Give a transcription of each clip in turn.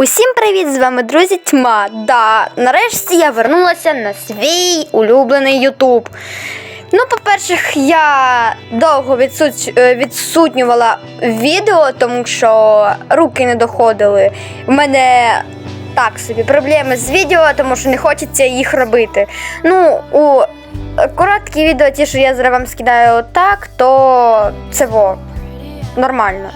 Усім привіт! З вами друзі Тьма. Да, нарешті я вернулася на свій улюблений Ютуб. Ну, по-перше, я довго відсут... е, відсутнювала відео, тому що руки не доходили. У мене так собі проблеми з відео, тому що не хочеться їх робити. Ну, у е, короткі відео, ті, що я зараз вам скидаю так, то це во нормально.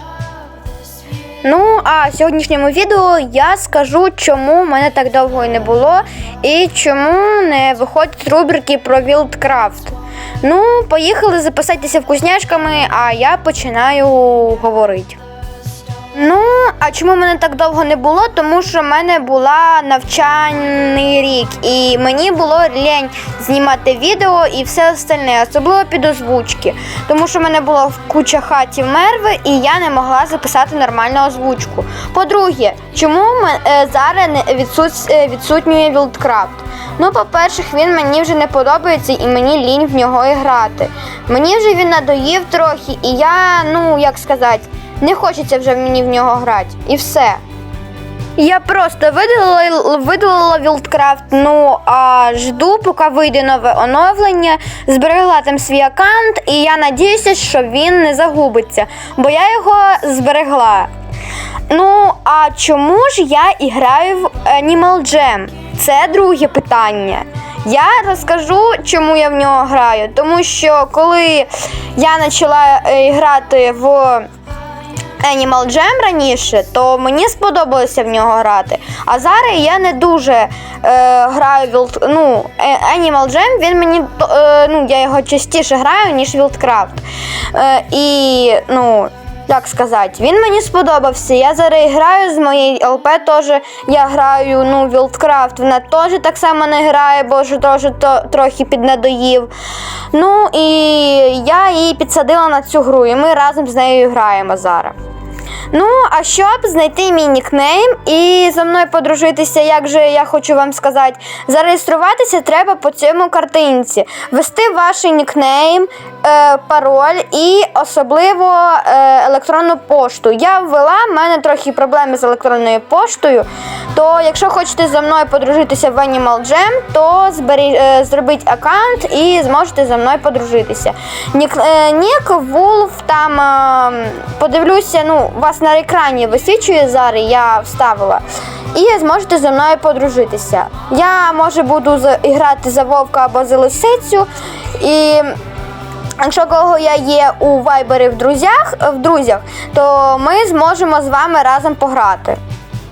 Ну, а в сьогоднішньому відео я скажу, чому мене так довго і не було, і чому не виходять рубрики про Вілдкрафт. Ну, поїхали записатися вкусняшками, а я починаю говорити. Ну, а чому мене так довго не було? Тому що в мене була навчальний рік, і мені було лень знімати відео і все остальне, особливо під озвучки. Тому що в мене була куча хатів мерви, і я не могла записати нормальну озвучку. По-друге, чому е, зараз е, відсутнює Wildcraft? Ну, по-перше, він мені вже не подобається і мені лінь в нього і грати. Мені вже він надоїв трохи, і я, ну як сказати, не хочеться вже мені в нього грати. І все. Я просто видалила, видалила Wildcraft, ну а жду, поки вийде нове оновлення, зберегла там свій аккаунт, і я надіюся, що він не загубиться, бо я його зберегла. Ну, а чому ж я і граю в Animal Jam? Це друге питання. Я розкажу, чому я в нього граю. Тому що коли я почала е, грати в Animal Jam раніше, то мені сподобалося в нього грати. А зараз я не дуже е, граю Wild, ну, е, Animal Jam, він мені е, ну, я його частіше граю, ніж Wildcraft. Е, і, ну, як сказати, він мені сподобався. Я зараз граю з моєї ЛП теж я граю ну, Wildcraft. Вона теж так само не грає, бо вже теж трохи піднадоїв. Ну і я її підсадила на цю гру, і ми разом з нею граємо зараз. Ну, а щоб знайти мій нікнейм і за мною подружитися, як же я хочу вам сказати, зареєструватися треба по цьому картинці, ввести ваш нікнейм, е, пароль і особливо е, електронну пошту. Я ввела, в мене трохи проблеми з електронною поштою. То якщо хочете за мною подружитися в Animal Jam, то збері, е, зробіть аккаунт і зможете за мною подружитися. Нік, е, Нік Вулф там е, подивлюся, ну, вас на екрані висвічує зараз, я вставила. І зможете зі мною подружитися. Я може буду грати за вовка або за лисицю. І Якщо кого я є у вайбері в друзях, в друзях, то ми зможемо з вами разом пограти.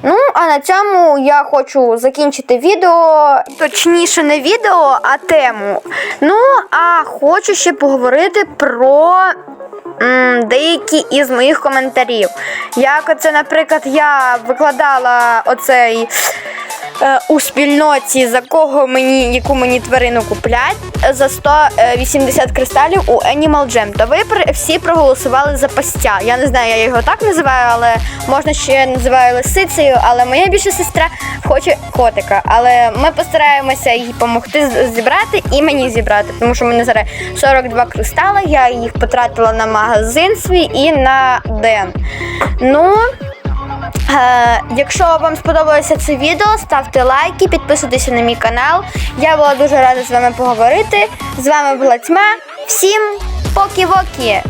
Ну, а на цьому я хочу закінчити відео. Точніше, не відео, а тему. Ну, а хочу ще поговорити про деякі із моїх коментарів. Як оце, наприклад, я викладала оцей. Е, У спільноті за кого мені яку мені тварину куплять за 180 кристалів у Animal Jam. То ви всі проголосували за пастя. Я не знаю, я його так називаю, але можна ще називаю лисицею. Але моя більша сестра хоче котика. Але ми постараємося їй допомогти зібрати і мені зібрати, тому що мене зараз 42 кристали. Я їх потратила на магазин свій і на Ден. Ну. Е, якщо вам сподобалося це відео, ставте лайки, підписуйтеся на мій канал. Я була дуже рада з вами поговорити. З вами була тьма. Всім покі-вокі!